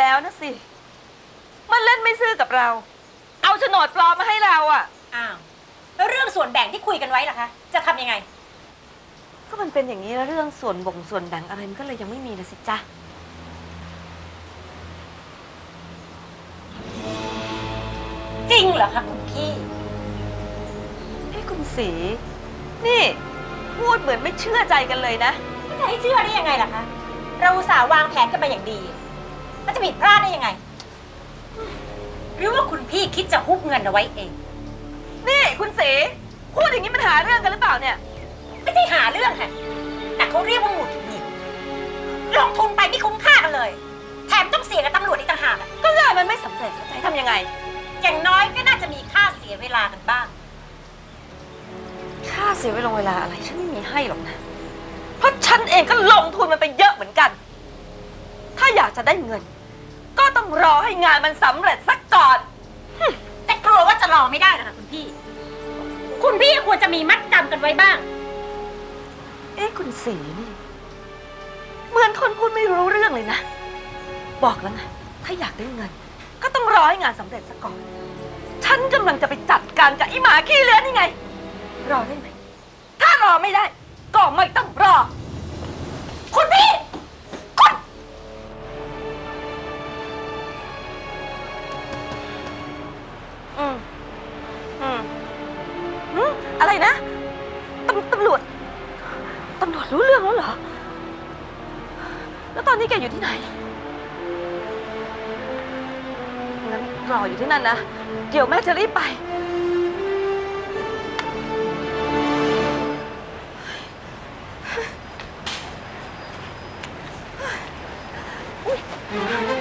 แล้วนะสิ มันเล่นไม่ซื่อกับเรา เอาโฉนดปลอมมาให้เราอะ อ้าวแล้วเรื่องส่วนแบ่งที่คุยกันไว้ล่ะคะ จะทำยังไง ก็มันเป็นอย่างนี้แล้วเรื่องส่วนบ่งส่วนแบ่งอะไรมันก็เลยยังไม่มีนะสิจ๊ะ จริงเหรอคะคุณพี่ เอ้คุณสี นี่ พูดเหมือนไม่เชื่อใจกันเลยนะ จะให้เชื่อได้ยังไงล่ะคะ เราอุตส่าห์วางแผนกันมาอย่างดี มันจะผิดพลาดได้ยังไง หรือว่าคุณพี่คิดจะฮุบเงินเอาไว้เอง นี่คุณสีพูดอย่างนี้มันหาเรื่องกันหรือเปล่าเนี่ย ไม่ได้หาเรื่องค่ะแต่เขาเรียกว่าหงุดหงิดลงทุนไปไม่คุ้มค่ากันเลย แถมต้องเสียกับตำรวจอีกต่างหากอะก็งานมันไม่สำเร็จแล้วจะให้ทำยังไง อย่างน้อยก็น่าจะมีค่าเสียเวลากันบ้าง ค่าเสียเวลาเวลาอะไรฉันไม่มีให้หรอกนะ เพราะฉันเองก็ลงทุนมันไปเยอะเหมือนกัน ถ้าอยากจะได้เงินก็ ต้องรอให้งานมันสำเร็จสักก่อน แต่กลัวว่าจะรอไม่ได้นะคะคุณพี่ คุณพี่ควรจะมีมัดจำกันไว้บ้าง เอ๊ะคุณสีนี่เหมือนคนพูดไม่รู้เรื่องเลยนะ บอกแล้วไงถ้าอยากได้เงิน ก็ต้องรอให้งานสำเร็จซะก่อน ฉันกำลังจะไปจัดการกับไอ้หมาขี้เลื้อนนี่ไง รอได้ไหม ถ้ารอไม่ได้ ก็ไม่ต้องรอ คุณพี่ อะไรนะตำตำรวจตำรวจรู้เรื่องแล้วเหรอ แล้วตอนนี้แกอยู่ที่ไหน งั้นรออยู่ที่นั่นนะ เดี๋ยวแม่จะรีบไปหนี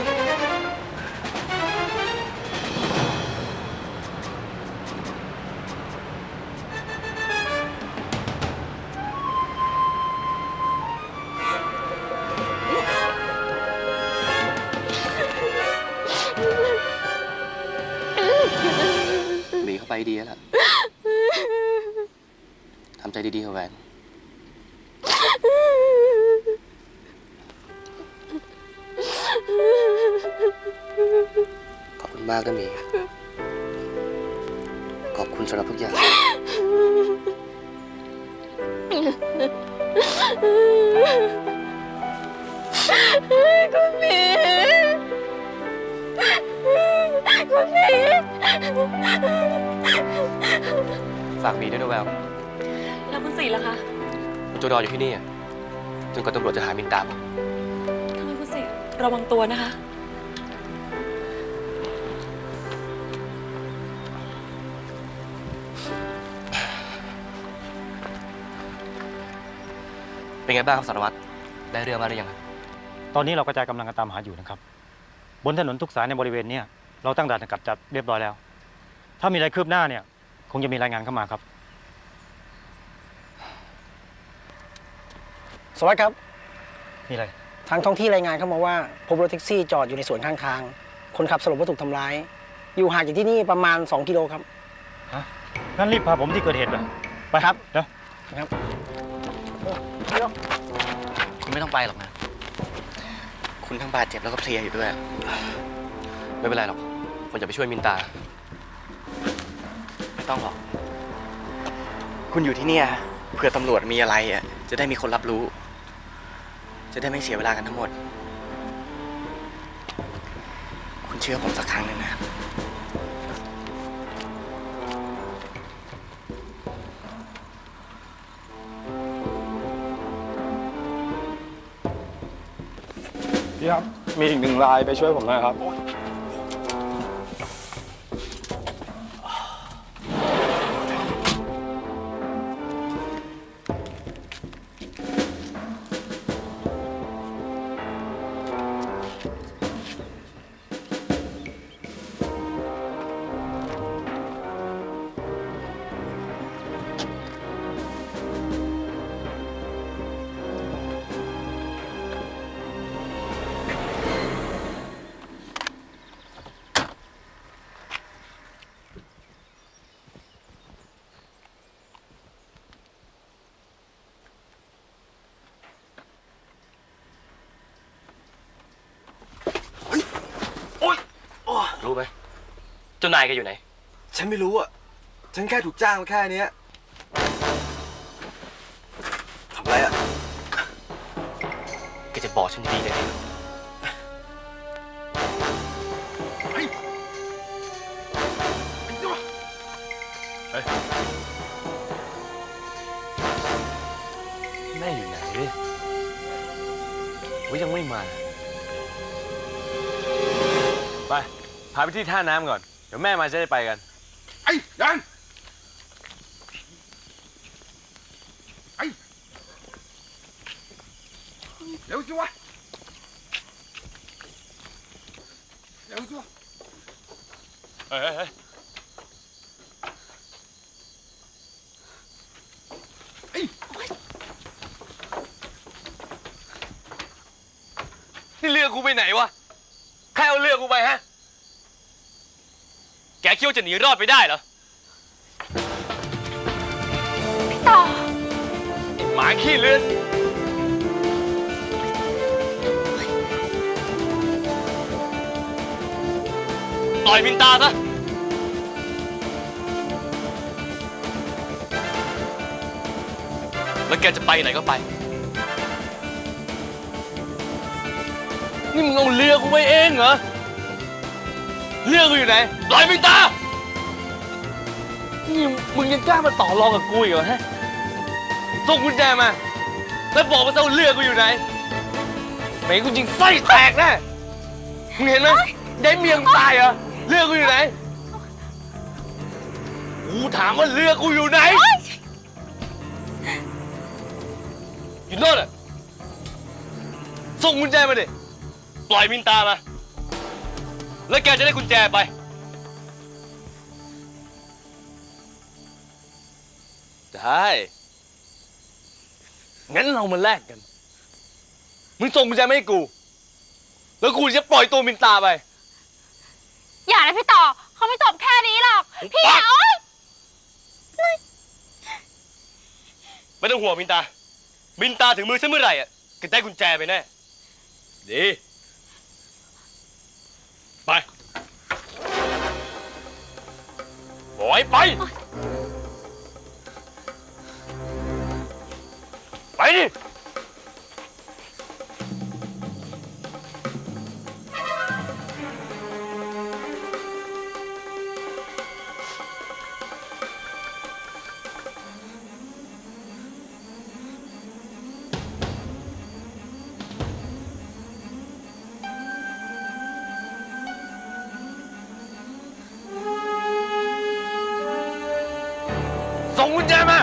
ไปดีแล้วล่ะทำใจดีๆเถอะแหวน ขอบคุณมากนะหมี ขอบคุณสำหรับทุกอย่าง คุณหมีคุณหมี ฝากหมีด้วยนะแววแล้วคุณสีล่ะคะมันจะรออยู่ที่นี่อะจนกว่าตำรวจจะหามินตามทำไมคุณสีระวังตัวนะคะ เป็นไงบ้างครับสารวัตร ได้เรื่องมาหรือยังครับตอนนี้เรากระจายกำลังกันตามหาอยู่นะครับ บนถนนทุกสายในบริเวณเนี้ยเราตั้งด่านสกัดจับเรียบร้อยแล้ว ถ้ามีอะไรคืบหน้าเนี่ย คงจะมีรายงานเข้ามาครับ สวัสดีครับ มีอะไร ทางท้องที่รายงานเข้ามาว่า พบรถแท็กซี่จอดอยู่ในสวนข้างทาง คนขับสรุปว่าถูกทำร้าย อยู่ห่างจากที่นี่ประมาณ 2 กิโลครับ งั้นรีบพาผมที่เกิดเหตุไปไปครับ เดี๋ยวนะครับคุณไม่ต้องไปหรอกนะ คุณทั้งบาดเจ็บแล้วก็เพลียอยู่ด้วย ไม่เป็นไรหรอก ผมจะไปช่วยมินตาไม่ ต้องหรอก คุณอยู่ที่เนี่ยเผื่อตำรวจมีอะไรอะ จะได้มีคนรับรู้ จะได้ไม่เสียเวลากันทั้งหมด คุณเชื่อผมสักครั้งหนึ่งนะ พี่ครับ มีอีกหนึ่งรายไปช่วยผมหน่อยครับ เจ้านายแกอยู่ไหน ฉันไม่รู้อะ ฉันแค่ถูกจ้างมาแค่เนี้ยทำอะไรอะ แกจะบอกฉันดีๆเลยแม่อยู่ไหนว่ายังไม่มา ไป พาไปที่ท่าน้ำก่อนเดี๋ยวแม่มาจะได้ไปกัน ไอ้ยันไอ้เร็วสิวะเร็วสิวะเฮ้ยเฮ้ยเฮ้ยไอ้นี่เรือกูไปไหนวะ ใครเอาเรือกูไปฮะแก คิดว่าจะหนีรอดไปได้เหรอไอ้หมาขี้เลือนปล่อยมินตาซะ แล้วแกจะไปไหนก็ไป นี่มึงเอาเรือกูไปเองเหรอ เรือกูอยู่ไหนปล่อยมินตา นี่มึงยังกล้ามาต่อรองกับกูอีกเหรอฮะส่งกุญแจมา แล้วบอกมาซะว่าเรือกูอยู่ไหนไม่งั้นกูยิงไส้แตกแน่มึงเห็นไหมยายเมียงตายเหรอ เรือกูอยู่ไหน กูถามว่าเรือกูอยู่ไหน อยู่โน่นอะส่งกุญแจมาดิ ปล่อยมินตามา แล้วแกจะได้กุญแจไป ได้ งั้นเรามาแลกกัน มึงส่งกุญแจมาให้กู แล้วกูจะปล่อยตัวมินตาไป อย่านะพี่ต่อเขาไม่จบแค่นี้หรอก พี่ปั๊บโอ๊ยไม่ต้องห่วงมินตา มินตาถึงมือฉันเมื่อไหร่อะก็ได้กุญแจไปแน่ ดี อยไป ไปดิ ส่งกุญแจมา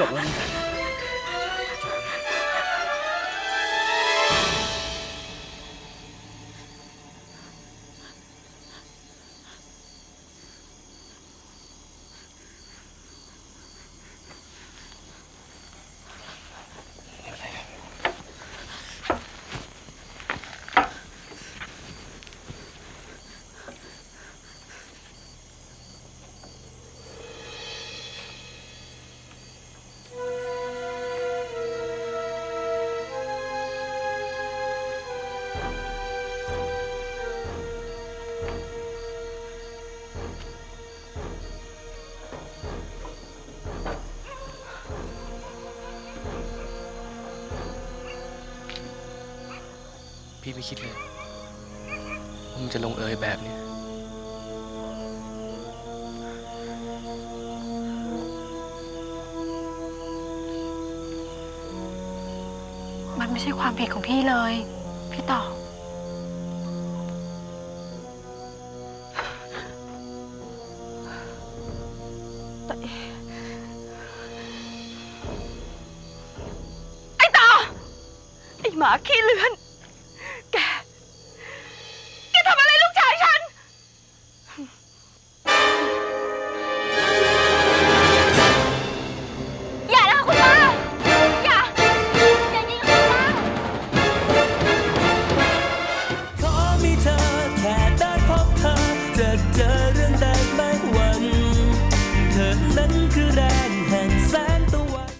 จบแพี่ไม่คิดเลยว่ามันจะลงเอยแบบนี้ มันไม่ใช่ความผิดของพี่เลย พี่ต่อ ไอ้ต่อ ไอ้หมาขี้เลือน Whew.